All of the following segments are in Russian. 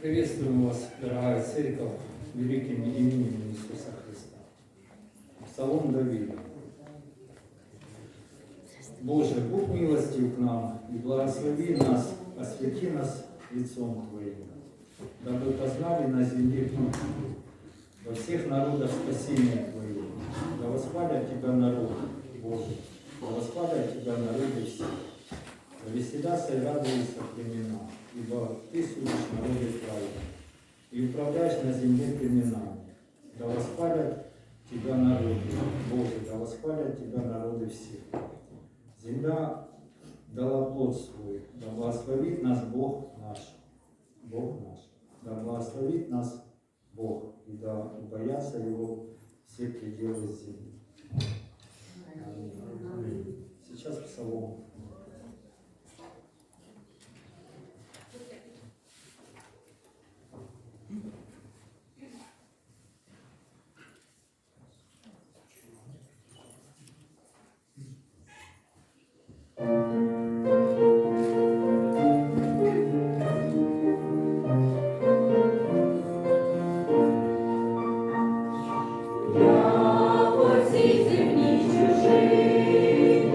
Приветствуем вас, дорогая церковь, великим именем Иисуса Христа. Псалом Давида. Боже, будь милостив к нам и благослови нас, освети нас лицом Твоим, дабы познали на земле во всех народах спасения Твое. Да восхвалят Тебя народ, Боже, да восхвалят Тебя народы все. Да веселятся и радуются племена, ибо Ты судишь народы правильно и управляешь на земле племенами. Да восхвалят Тебя народы, Боже, да восхвалят Тебя народы все. Земля дала плод свой, да благословит нас Бог наш, Бог наш, да благословит нас Бог, и да боятся Его все пределы земли. Сейчас псалом. Я по цій земній чужині,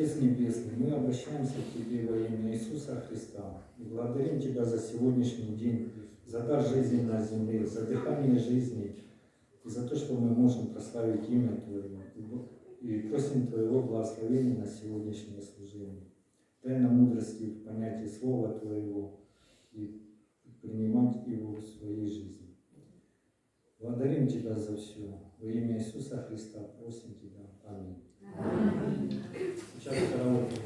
Отец Небесный, мы обращаемся к Тебе во имя Иисуса Христа и благодарим Тебя за сегодняшний день, за дар жизни на земле, за дыхание жизни и за то, что мы можем прославить имя Твое. И просим Твоего благословения на сегодняшнее служение. Дай нам мудрости в понятии Слова Твоего и принимать его в своей жизни. Тебя за все. Во имя Иисуса Христа просим Тебя. Аминь. Сейчас караоке.